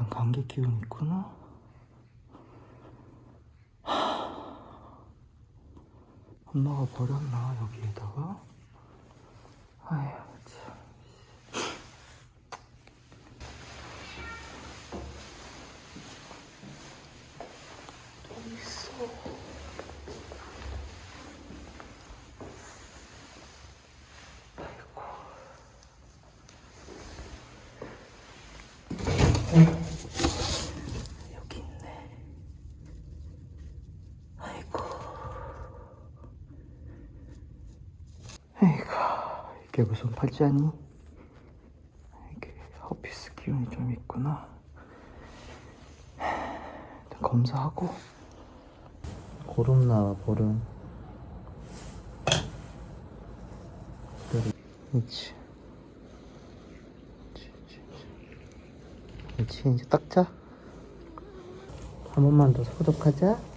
약간 감기 기운 있구나. 엄마가 버렸나 여기에다가? 아휴 참. 또 있어. 아이고. 여기 있네. 아이고. 무슨 팔자니? 이게 허피스 기운이 좀 있구나. 일단 검사하고. 보름 나와, 보름. 그렇지. 그렇지, 이제 닦자. 한 번만 더 소독하자.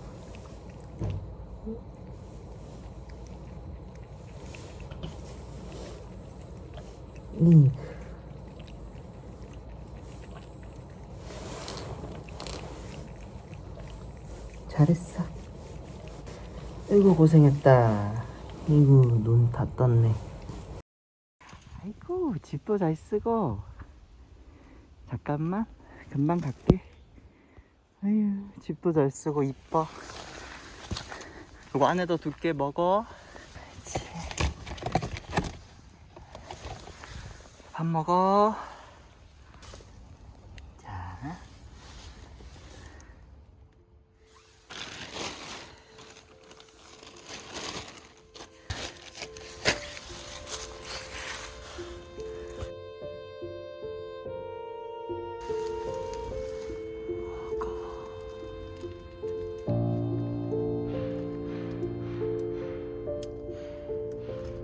링크. 잘했어. 아이고 고생했다. 아이고 눈 다 떴네. 아이고 집도 잘 쓰고. 잠깐만 금방 갈게. 아유 집도 잘 쓰고 이뻐. 이거 안에도 두께 먹어. 그렇 밥 먹어. 자.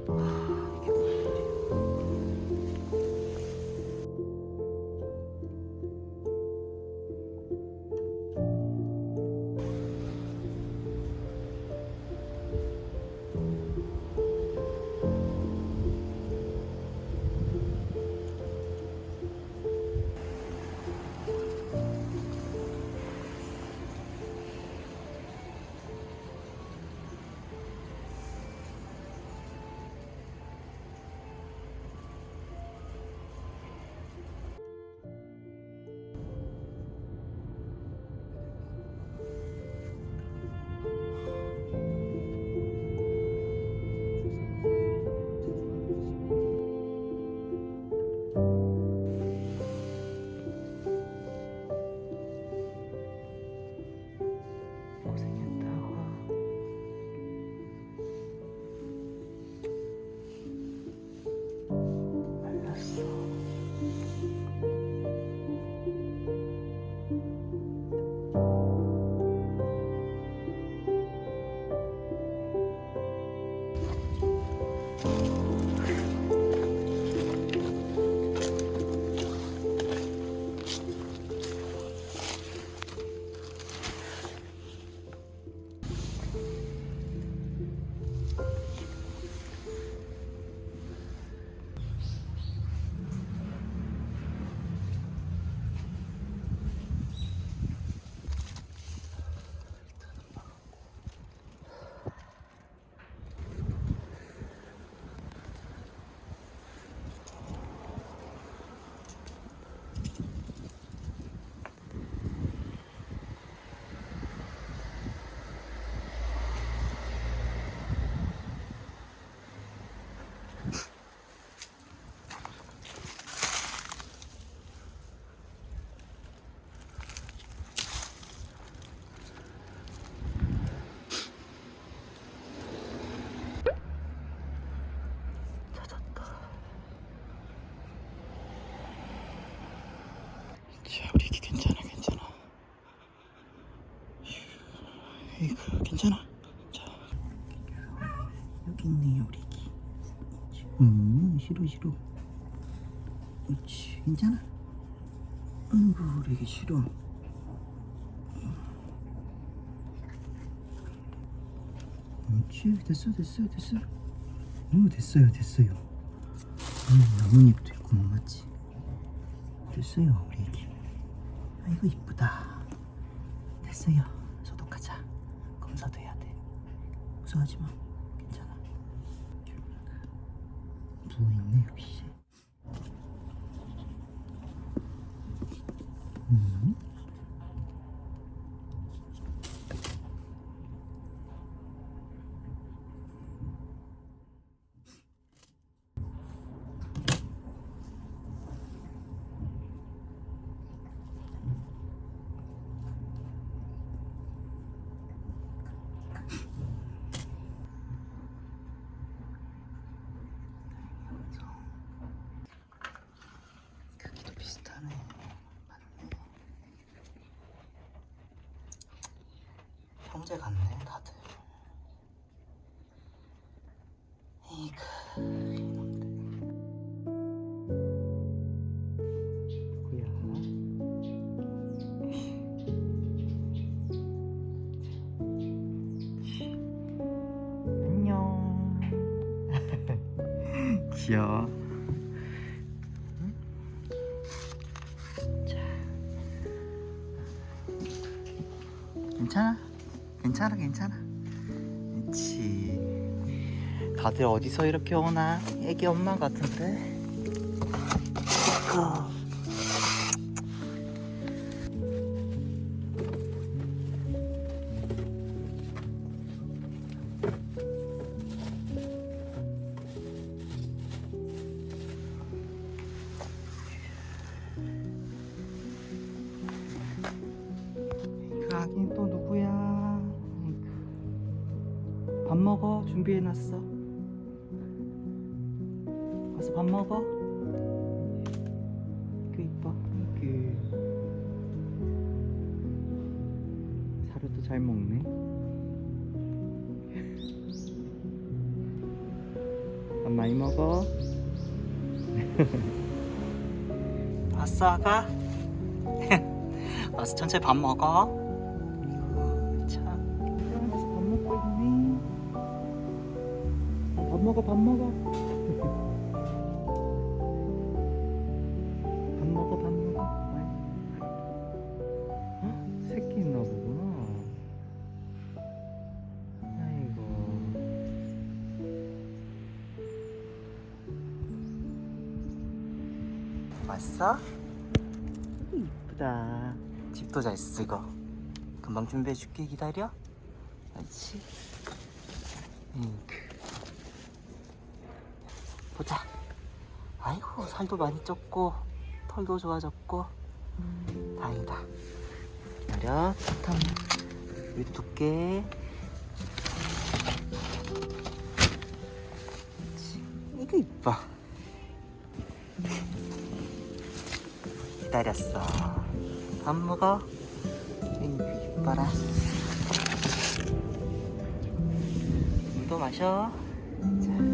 이게 싫어 싫어. 그렇지. 괜찮아. 아이고 우리 게 싫어. 그렇지. 됐어 됐어 됐어. 오 됐어요 됐어요. 음, 나뭇잎도 있고 맞지 됐어요 우리 애기. 아이고 이쁘다. 됐어요. 소독하자. 검사도 해야 돼. 무서워하지 마. 형제 같네, 다들. 이그. 귀여워. 괜찮아? 괜찮아, 괜찮아. 그렇지. 다들 어디서 이렇게 오나? 애기 엄마 같은데? 그... 준비해놨어. 가서 밥 먹어. 그 이뻐. 그 사료도 잘 먹네. 밥 많이 먹어. 왔어 아가? 와서 천천히 밥 먹어. 밥 먹어, 밥 먹어. 밥 먹어, 밥 먹어. 헉, 새끼 있나 보구나. 아이고. 왔어? 이쁘다. 집도 잘 쓰고. 금방 준비해줄게. 기다려. 그렇지. 잉크. 보자. 아이고, 살도 많이 쪘고, 털도 좋아졌고. 다행이다. 기다려. 사탕. 여기도 둘게. 그렇지. 이거 이뻐. 기다렸어. 밥 먹어. 이뻐라. 물도 마셔. 자.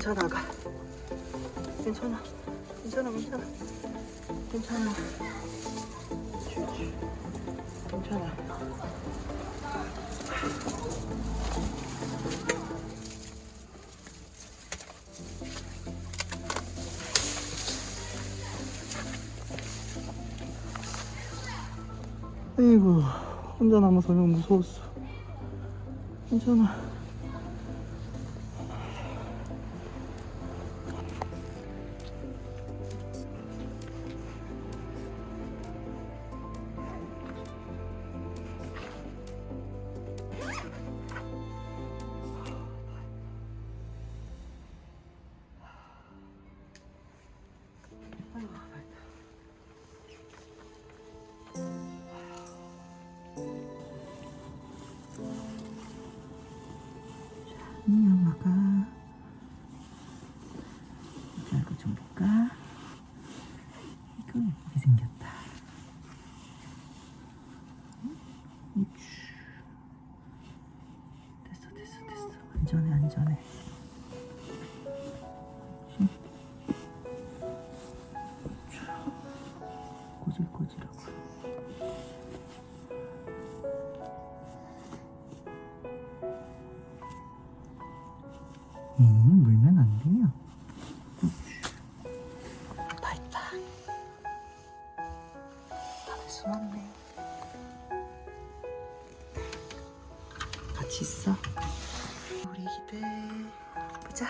괜찮아. 가 괜찮아. 괜찮아 괜찮아. 괜찮아. 괜찮아. 아이고 혼자 남아서 너무 무서웠어. 괜찮아 음, 물면 안 돼요. 다 있다. 다들 숨었네. 같이 있어. 우리 기대 보자.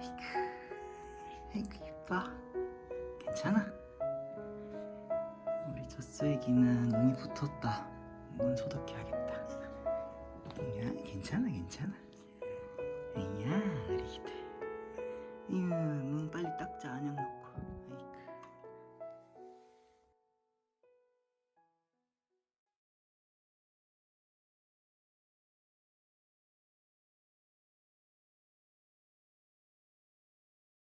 아이고, 아이고 이뻐. 괜찮아. 우리 젖수애기는 눈이 붙었다. 눈 소독해야겠다. 야, 괜찮아, 괜찮아. 이야, 기대. 이야, 눈 빨리 닦자, 넣고.